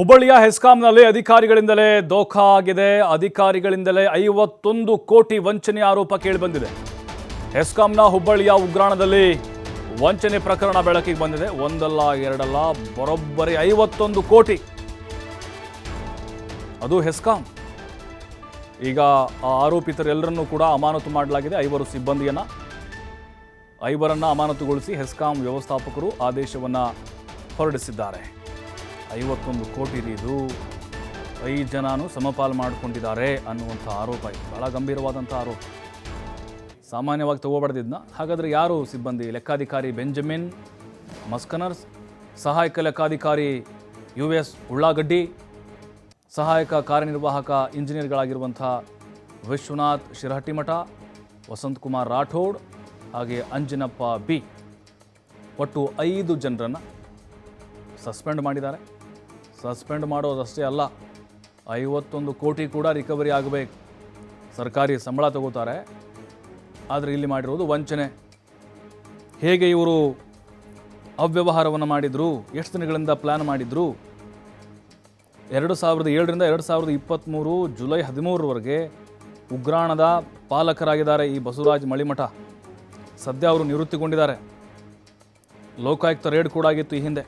ಹುಬ್ಬಳ್ಳಿಯ ಹೆಸ್ಕಾಂನಲ್ಲಿ ಅಧಿಕಾರಿಗಳಿಂದಲೇ ದೋಖಾ ಆಗಿದೆ. ಅಧಿಕಾರಿಗಳಿಂದಲೇ ಐವತ್ತೊಂದು ಕೋಟಿ ವಂಚನೆ ಆರೋಪ ಕೇಳಿಬಂದಿದೆ. ಹೆಸ್ಕಾಂನ ಹುಬ್ಬಳ್ಳಿಯ ಉಗ್ರಾಣದಲ್ಲಿ ವಂಚನೆ ಪ್ರಕರಣ ಬೆಳಕಿಗೆ ಬಂದಿದೆ. ಒಂದಲ್ಲ, ಎರಡಲ್ಲ, ಬರೋಬ್ಬರಿ ಐವತ್ತೊಂದು ಕೋಟಿ. ಅದು ಹೆಸ್ಕಾಂ. ಈಗ ಆ ಆರೋಪಿತರೆಲ್ಲರನ್ನೂ ಕೂಡ ಅಮಾನತು ಮಾಡಲಾಗಿದೆ. ಐವರು ಸಿಬ್ಬಂದಿಯನ್ನು, ಐವರನ್ನು ಅಮಾನತುಗೊಳಿಸಿ ಹೆಸ್ಕಾಂ ವ್ಯವಸ್ಥಾಪಕರು ಆದೇಶವನ್ನು ಹೊರಡಿಸಿದ್ದಾರೆ. ಐವತ್ತೊಂದು ಕೋಟಿ ರೀ ಐದು ಜನನು ಸಮಪಾಲು ಮಾಡಿಕೊಂಡಿದ್ದಾರೆ ಅನ್ನುವಂಥ ಆರೋಪ ಇದೆ. ಬಹಳ ಗಂಭೀರವಾದಂಥ ಆರೋಪ. ಸಾಮಾನ್ಯವಾಗಿ ತಗೋಬಾರ್ದಿದ್ನ. ಹಾಗಾದರೆ ಯಾರು ಸಿಬ್ಬಂದಿ? ಲೆಕ್ಕಾಧಿಕಾರಿ ಬೆಂಜಮಿನ್ ಮಸ್ಕನರ್ಸ್ ಸಹಾಯಕ ಲೆಕ್ಕಾಧಿಕಾರಿ ಯು ಎಸ್ ಉಳ್ಳಾಗಡ್ಡಿ, ಸಹಾಯಕ ಕಾರ್ಯನಿರ್ವಾಹಕ ಇಂಜಿನಿಯರ್ಗಳಾಗಿರುವಂಥ ವಿಶ್ವನಾಥ್ ಶಿರಹಟ್ಟಿಮಠ ವಸಂತ್ ಕುಮಾರ್ ರಾಠೋಡ್ ಹಾಗೆ ಅಂಜನಪ್ಪ ಬಿ. ಒಟ್ಟು ಐದು ಜನರನ್ನು ಸಸ್ಪೆಂಡ್ ಮಾಡಿದ್ದಾರೆ. ಸಸ್ಪೆಂಡ್ ಮಾಡೋದಷ್ಟೇ ಅಲ್ಲ, ಐವತ್ತೊಂದು ಕೋಟಿ ಕೂಡ ರಿಕವರಿ ಆಗಬೇಕು. ಸರ್ಕಾರಿ ಸಂಬಳ ತಗೋತಾರೆ, ಆದರೆ ಇಲ್ಲಿ ಮಾಡಿರೋದು ವಂಚನೆ. ಹೇಗೆ ಇವರು ಅವ್ಯವಹಾರವನ್ನು ಮಾಡಿದರು, ಎಷ್ಟು ದಿನಗಳಿಂದ ಪ್ಲ್ಯಾನ್ ಮಾಡಿದರು? ಎರಡು ಸಾವಿರದ ಏಳರಿಂದ ಎರಡು ಸಾವಿರದ ಇಪ್ಪತ್ತ್ಮೂರು ಜುಲೈ ಹದಿಮೂರರವರೆಗೆ ಉಗ್ರಾಣದ ಪಾಲಕರಾಗಿದ್ದಾರೆ ಈ ಬಸವರಾಜ್ ಮಳಿಮಠ. ಸದ್ಯ ಅವರು ನಿವೃತ್ತಿಗೊಂಡಿದ್ದಾರೆ. ಲೋಕಾಯುಕ್ತ ರೇಡ್ ಕೂಡ ಆಗಿತ್ತು ಈ ಹಿಂದೆ.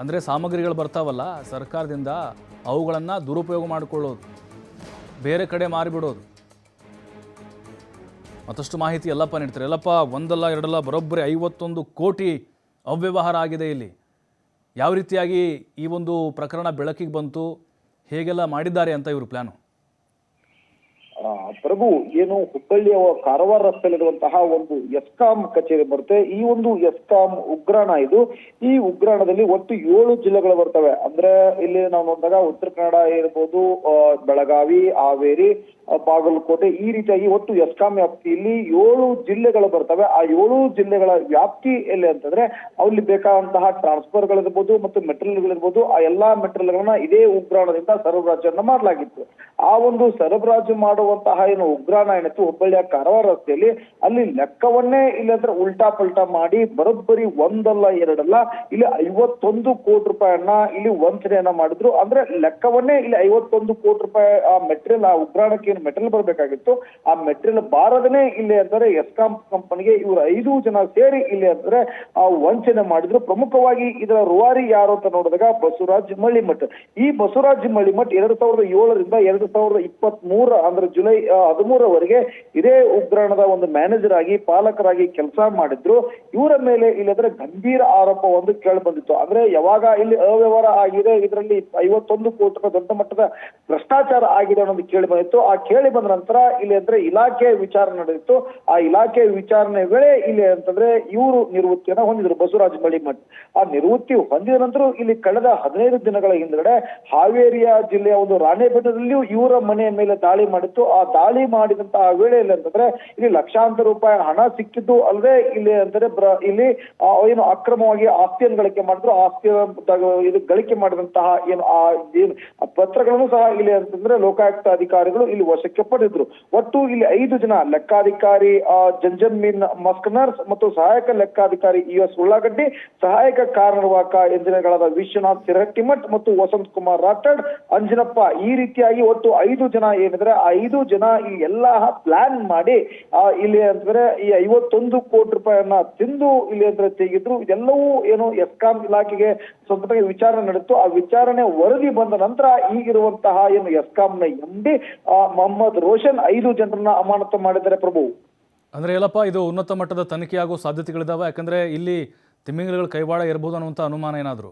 ಅಂದರೆ ಸಾಮಗ್ರಿಗಳು ಬರ್ತಾವಲ್ಲ, ಸರ್ಕಾರದಿಂದ ಅವುಗಳನ್ನು ದುರುಪಯೋಗ ಮಾಡಿಕೊಳ್ಳೋದು, ಬೇರೆ ಕಡೆ ಮಾರಿಬಿಡೋದು. ಮತ್ತಷ್ಟು ಮಾಹಿತಿ ಎಲ್ಲಪ್ಪ ನೀಡ್ತಾರೆ. ಎಲ್ಲಪ್ಪ, ಒಂದಲ್ಲ, ಎರಡಲ್ಲ, ಬರೋಬ್ಬರಿ ಐವತ್ತೊಂದು ಕೋಟಿ ಅವ್ಯವಹಾರ ಆಗಿದೆ ಇಲ್ಲಿ. ಯಾವ ರೀತಿಯಾಗಿ ಈ ಒಂದು ಪ್ರಕರಣ ಬೆಳಕಿಗೆ ಬಂತು, ಹೇಗೆಲ್ಲ ಮಾಡಿದ್ದಾರೆ ಅಂತ ಇವರು ಪ್ಲ್ಯಾನು ಪ್ರಭು, ಏನು ಹುಬ್ಬಳ್ಳಿಯ ಕಾರವಾರ ರಸ್ತೆಯಲ್ಲಿರುವಂತಹ ಒಂದು ಎಸ್ಕಾಂ ಕಚೇರಿ ಬರುತ್ತೆ. ಈ ಒಂದು ಎಸ್ಕಾಂ ಉಗ್ರಾಣ ಇದು. ಈ ಉಗ್ರಾಣದಲ್ಲಿ ಒಟ್ಟು ಏಳು ಜಿಲ್ಲೆಗಳು ಬರ್ತವೆ. ಅಂದ್ರೆ ಇಲ್ಲಿ ನಾವು ನೋಡಿದಾಗ ಉತ್ತರ ಕನ್ನಡ ಇರ್ಬೋದು ಬೆಳಗಾವಿ, ಹಾವೇರಿ ಬಾಗಲಕೋಟೆ ಈ ರೀತಿಯಾಗಿ ಒಟ್ಟು ಎಸ್ಕಾಂ ವ್ಯಾಪ್ತಿಯಲ್ಲಿ ಏಳು ಜಿಲ್ಲೆಗಳು ಬರ್ತವೆ. ಆ ಏಳು ಜಿಲ್ಲೆಗಳ ವ್ಯಾಪ್ತಿ ಎಲ್ಲಿ ಅಂತಂದ್ರೆ ಅಲ್ಲಿ ಬೇಕಾದಂತಹ ಟ್ರಾನ್ಸ್ಫರ್ಗಳಿರ್ಬೋದು ಮತ್ತು ಮೆಟೀರಿಯಲ್ಗಳಿರ್ಬೋದು ಆ ಎಲ್ಲಾ ಮೆಟೀರಿಯಲ್ಗಳನ್ನ ಇದೇ ಉಗ್ರಾಣದಿಂದ ಸರಬರಾಜನ್ನ ಮಾಡಲಾಗಿತ್ತು. ಆ ಒಂದು ಸರಬರಾಜು ಮಾಡುವಂತಹ ಏನು ಉಗ್ರಾಣ ಏನಿತ್ತು ಹುಬ್ಬಳ್ಳಿಯ ಕಾರವಾರ ರಸ್ತೆಯಲ್ಲಿ. ಅಲ್ಲಿ ಲೆಕ್ಕವನ್ನೇ ಇಲ್ಲಂದ್ರೆ ಉಲ್ಟಾ ಪಲ್ಟಾ ಮಾಡಿ ಬರೋಬ್ಬರಿ ಒಂದಲ್ಲ ಎರಡಲ್ಲ, ಇಲ್ಲಿ ಐವತ್ತೊಂದು ಕೋಟಿ ರೂಪಾಯನ್ನ ಇಲ್ಲಿ ವಂಚನೆಯನ್ನ ಮಾಡಿದ್ರು. ಅಂದ್ರೆ ಲೆಕ್ಕವನ್ನೇ ಇಲ್ಲಿ ಐವತ್ತೊಂದು ಕೋಟಿ ರೂಪಾಯಿ ಆ ಮೆಟೀರಿಯಲ್, ಆ ಉಗ್ರಾಣಕ್ಕೆ ಏನು ಮೆಟೀರಿಯಲ್ ಬರಬೇಕಾಗಿತ್ತು. ಆ ಮೆಟೀರಿಯಲ್ ಬಾರದನೇ ಇಲ್ಲಿ ಅಂದ್ರೆ ಎಸ್ಕಾಂ ಕಂಪನಿಗೆ ಇವರು ಐದು ಜನ ಸೇರಿ ಇಲ್ಲಿ ಅಂದ್ರೆ ಆ ವಂಚನೆ ಮಾಡಿದ್ರು. ಪ್ರಮುಖವಾಗಿ ಇದರ ರುವಾರಿ ಯಾರು ಅಂತ ನೋಡಿದಾಗ ಬಸವರಾಜ್ ಮಳಿಮಠ್. ಈ ಬಸವರಾಜ್ ಮಳಿಮಠ್ ಎರಡ್ ಸಾವಿರದ ಏಳರಿಂದ ಎರಡ್ ಸಾವಿರದ ಇಪ್ಪತ್ತ್ ಮೂರ ಅಂದ್ರೆ ಜುಲೈ ಹದಿಮೂರವರೆಗೆ ಇದೇ ಉಗ್ರಾಣದ ಒಂದು ಮ್ಯಾನೇಜರ್ ಆಗಿ, ಪಾಲಕರಾಗಿ ಕೆಲಸ ಮಾಡಿದ್ರು. ಇವರ ಮೇಲೆ ಇಲ್ಲದ್ರೆ ಗಂಭೀರ ಆರೋಪ ಒಂದು ಕೇಳಿ ಬಂದಿತ್ತು. ಅಂದ್ರೆ ಯಾವಾಗ ಇಲ್ಲಿ ಅವ್ಯವಹಾರ ಆಗಿದೆ, ಇದರಲ್ಲಿ ಐವತ್ತೊಂದು ಕೋಟಿ ದೊಡ್ಡ ಮಟ್ಟದ ಭ್ರಷ್ಟಾಚಾರ ಆಗಿದೆ ಅನ್ನೋದು ಕೇಳಿ ಬಂದಿತ್ತು. ಆ ಕೇಳಿ ಬಂದ ನಂತರ ಇಲ್ಲಿ ಅಂದ್ರೆ ಇಲಾಖೆ ವಿಚಾರಣೆ ನಡೆದಿತ್ತು. ಆ ಇಲಾಖೆ ವಿಚಾರಣೆ ವೇಳೆ ಇಲ್ಲಿ ಅಂತಂದ್ರೆ ಇವರು ನಿವೃತ್ತಿಯನ್ನ ಹೊಂದಿದ್ರು, ಬಸವರಾಜ ಮಳಿಮಠ್. ಆ ನಿವೃತ್ತಿ ಹೊಂದಿದ ನಂತರ ಇಲ್ಲಿ ಕಳೆದ ಹದಿನೈದು ದಿನಗಳ ಹಿಂದ್ಗಡೆ ಹಾವೇರಿಯ ಜಿಲ್ಲೆಯ ಒಂದು ರಾಣೆಬೆಟ್ಟದಲ್ಲಿಯೂ ಇವರ ಮನೆಯ ಮೇಲೆ ದಾಳಿ ಮಾಡಿತ್ತು. ಆ ದಾಳಿ ಮಾಡಿದಂತಹ ವೇಳೆಯಲ್ಲಿ ಅಂತಂದ್ರೆ ಇಲ್ಲಿ ಲಕ್ಷಾಂತರ ರೂಪಾಯಿ ಹಣ ಸಿಕ್ಕಿದ್ದು ಅಲ್ಲದೆ ಇಲ್ಲಿ ಬ್ರ- ಇಲ್ಲಿ ಏನು ಅಕ್ರಮವಾಗಿ ಆಸ್ತಿಯನ್ನು ಗಳಿಕೆ ಮಾಡಿದ್ರು, ಆಸ್ತಿಯ ಇದು ಗಳಿಕೆ ಮಾಡಿದಂತಹ ಏನು ಆ ಪತ್ರಗಳನ್ನು ಸಹ ಇಲ್ಲಿ ಅಂತಂದ್ರೆ ಲೋಕಾಯುಕ್ತ ಅಧಿಕಾರಿಗಳು ಇಲ್ಲಿ ವಶಕ್ಕೆ ಪಡೆದ್ರು. ಒಟ್ಟು ಇಲ್ಲಿ ಐದು ಜನ ಲೆಕ್ಕಾಧಿಕಾರಿ ಜಂಜಮ್ಮಿನ್ ಮಸ್ಕನರ್ಸ್ ಮತ್ತು ಸಹಾಯಕ ಲೆಕ್ಕಾಧಿಕಾರಿ ಯು ಎಸ್ ಉಳ್ಳಾಗಡ್ಡಿ, ಸಹಾಯಕ ಕಾರ್ಯನಿರ್ವಾಹಕ ಎಂಜಿನಿಯರ್ಗಳಾದ ವಿಶ್ವನಾಥ್ ಸಿರಟ್ಟಿಮಠ್ ಮತ್ತು ವಸಂತ್ ಕುಮಾರ್ ರಾಠಡ್ ಅಂಜನಪ್ಪ ಈ ರೀತಿಯಾಗಿ ಒಟ್ಟು ಐದು ಜನ ಏನಿದ್ರೆ ಐದು ಜನ ಈ ಎಲ್ಲ ಪ್ಲಾನ್ ಮಾಡಿ ಇಲ್ಲಿ ಅಂತಂದ್ರೆ ಈ ಐವತ್ತೊಂದು ಕೋಟಿ ರೂಪಾಯಿಯನ್ನ ತಿಂದು ಇಲ್ಲಿ ಅಂದ್ರೆ ತೆಗೆದ್ರು, ಇದೆಲ್ಲವೂ ಏನು ಎಸ್ಕಾಂ ಇಲಾಖೆಗೆ ಸ್ವಲ್ಪ ವಿಚಾರಣೆ ನಡೆಯಿತು ಆ ವಿಚಾರಣೆ ವರದಿ ಬಂದ ನಂತರ ಈಗಿರುವಂತಹ ಏನು ಎಸ್ಕಾಂನ ಎಂ ಡಿ ಮೊಹಮ್ಮದ್ ರೋಷನ್ ಐದು ಜನರನ್ನ ಅಮಾನತು ಮಾಡಿದ್ದಾರೆ ಪ್ರಭು. ಅಂದ್ರೆ ಎಲ್ಲಪ್ಪ ಇದು ಉನ್ನತ ಮಟ್ಟದ ತನಿಖೆ ಆಗುವ ಸಾಧ್ಯತೆಗಳಿದಾವೆ? ಯಾಕಂದ್ರೆ ಇಲ್ಲಿ ತಿಮ್ಮಿಂಗಲಗಳ ಕೈವಾಡ ಇರಬಹುದು ಅನ್ನುವಂತ ಅನುಮಾನ ಏನಾದರೂ?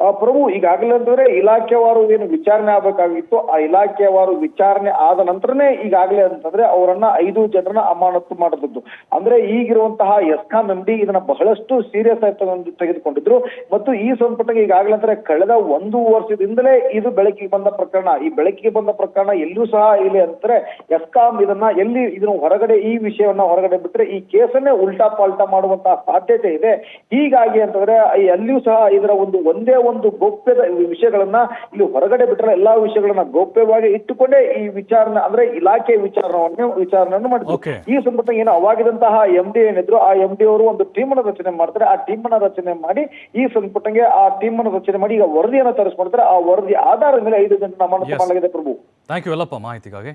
ಪ್ರಭು ಈಗಾಗಲೇ ಇಲಾಖೆವಾರು ಏನು ವಿಚಾರಣೆ ಆಗ್ಬೇಕಾಗಿತ್ತು. ಆ ಇಲಾಖೆವಾರು ವಿಚಾರಣೆ ಆದ ನಂತರನೇ ಈಗಾಗಲೇ ಅಂತಂದ್ರೆ ಅವರನ್ನ ಐದು ಜನರನ್ನ ಅಮಾನತು ಮಾಡಿದ್ದು. ಅಂದ್ರೆ ಈಗಿರುವಂತಹ ಎಸ್ಕಾಂ ಎಂ ಡಿ ಇದನ್ನ ಬಹಳಷ್ಟು ಸೀರಿಯಸ್ ಆಗಿ ತೆಗೆದುಕೊಂಡಿದ್ರು. ಮತ್ತು ಈ ಸಂಪುಟಕ್ಕೆ ಈಗಾಗಲೇ ಅಂದ್ರೆ ಕಳೆದ ಒಂದು ವರ್ಷದಿಂದಲೇ ಇದು ಬೆಳಕಿಗೆ ಬಂದ ಪ್ರಕರಣ. ಈ ಬೆಳಕಿಗೆ ಬಂದ ಪ್ರಕರಣ ಎಲ್ಲೂ ಸಹ ಇಲ್ಲಿ ಅಂದ್ರೆ ಎಸ್ಕಾಂ ಇದನ್ನ ಎಲ್ಲಿ ಇದನ್ನು ಹೊರಗಡೆ ಈ ವಿಷಯವನ್ನ ಹೊರಗಡೆ ಬಿಟ್ಟರೆ ಈ ಕೇಸನ್ನೇ ಉಲ್ಟಾ ಪಾಲ್ಟಾ ಮಾಡುವಂತಹ ಸಾಧ್ಯತೆ ಇದೆ. ಹೀಗಾಗಿ ಅಂತಂದ್ರೆ ಅಲ್ಲಿಯೂ ಸಹ ಇದರ ಒಂದು ಒಂದೇ ಒಂದು ಗೌಪ್ಯದ ವಿಷಯಗಳನ್ನ ಇಲ್ಲಿ ಹೊರಗಡೆ ಬಿಟ್ಟರೆ ಎಲ್ಲಾ ವಿಷಯಗಳನ್ನ ಗೌಪ್ಯವಾಗಿ ಇಟ್ಟುಕೊಂಡೇ ಈ ವಿಚಾರಣೆ ಅಂದ್ರೆ ಇಲಾಖೆ ವಿಚಾರಣವನ್ನು ವಿಚಾರಣೆಯನ್ನು ಮಾಡಿದ್ರು. ಈ ಸಂದರ್ಭ ಏನು ಅವಾಗಿದಂತಹ ಎಂ ಡಿ ಏನಿದ್ರು ಆ ಎಂ ಡಿ ಅವರು ಒಂದು ಟೀಮ್ ಅನ್ನ ರಚನೆ ಮಾಡ್ತಾರೆ. ಆ ಟೀಮ್ ಅನ್ನ ರಚನೆ ಮಾಡಿ ಈ ಸಂಪುಟಂಗೆ ಆ ಟೀಮ್ ಅನ್ನು ರಚನೆ ಮಾಡಿ ಈಗ ವರದಿಯನ್ನು ತರಿಸ್ಕೊಡ್ತಾರೆ. ಆ ವರದಿ ಆಧಾರದ ಮೇಲೆ ಐದು ಜನ ಮನಸ್ಸು. ಮಾಡಲಾಗಿದೆ ಪ್ರಭು. ಥ್ಯಾಂಕ್ ಯು ಎಲ್ಲಪ್ಪ ಮಾಹಿತಿಗಾಗಿ.